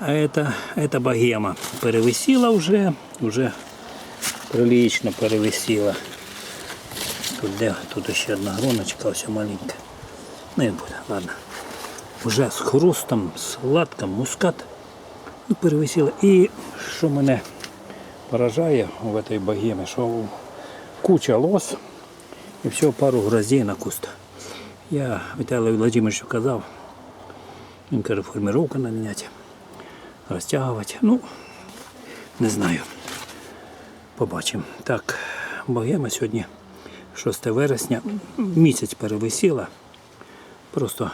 А это, это богема перевисіла вже, вже прилично перевисіла. Тут де, тут ще одна гроночка, ось маленька. Ну і буде, ладно. Вже з хрустом, сладком, мускат. Ну, перевисіла. І що мене поражає в цій богемі, що куча лос і всього пару гроздей на куст. Я Віталію Владимировичу казав, він каже, формировка треба міняти, Розтягувати. Ну, не знаю. Побачимо. Так, богема сьогодні 6 вересня. Місяць перевисіла. Просто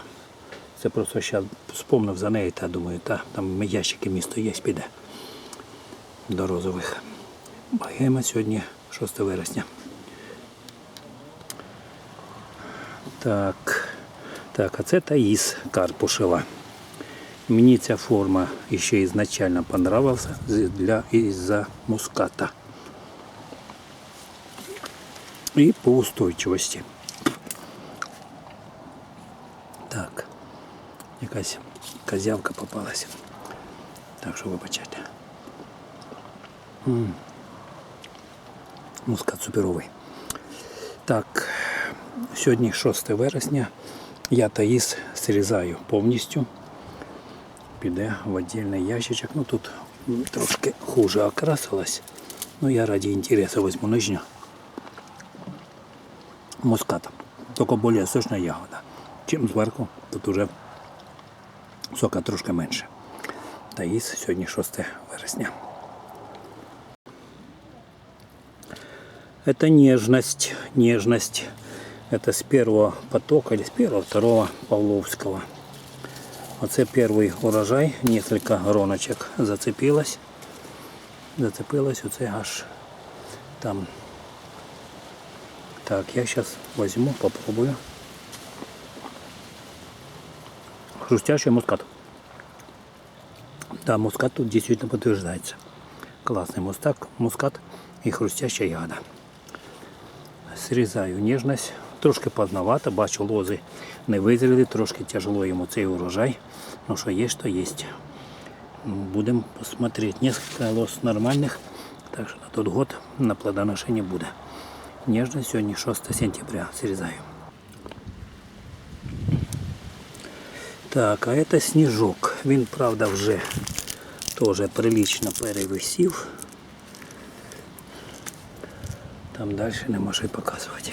це просто зараз спомнив за неї та думаю, та там ящики місто є, піде до розових. Богема сьогодні 6 вересня. Так, так, а це Таїс Карпушева. Мені ця форма ще ізначально понравилася з- для із-за муската. І по устойчивості. Так, якась козявка попалася. Так що вибачайте. М. Мускат суперовий. Так, сьогодні 6 вересня. Я таїс зрізаю повністю. Піде в віддільний ящичок. Ну тут м, трошки хуже окрасилась. Ну я ради інтересу візьму нижню. Мускат. Тільки більш сочна ягода. Чим зверху, тут уже сока трошки менше. Таїс сьогодні 6 вересня. Это нежность, нежность. Это с первого потока или с первого, второго Павловского. Оце первый урожай, несколько гроночек зацепилось. Зацепилось оце аж там. Так, я сейчас возьму, попробую. Хрустящий мускат. Да, мускат тут действительно подтверждается. Классный мустак, мускат и хрустящая ягода. Срізаю ніжність, Трошки поздновато, бачу лози не визріли, трошки тяжело йому цей урожай. Ну що є, то є. Будемо посмотреть. Несколько лоз нормальних, так що на тот год на плодоношення буде. Ніжність сьогодні 6 сентября срізаю. Так, а это сніжок. Він, правда, вже теж прилично перевисів. Там далі нема що й показувати.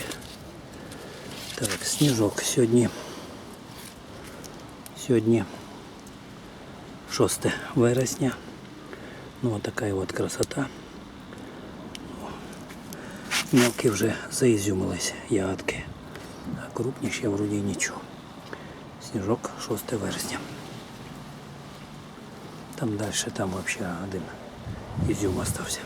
Так, сніжок сьогодні. Сьогодні 6 вересня. Ну вот такая вот красота. Мелкі вже заізюмились ягодки. А крупні ще вроді нічого. Сніжок 6 вересня. Там далі там вообще один ізюм остався.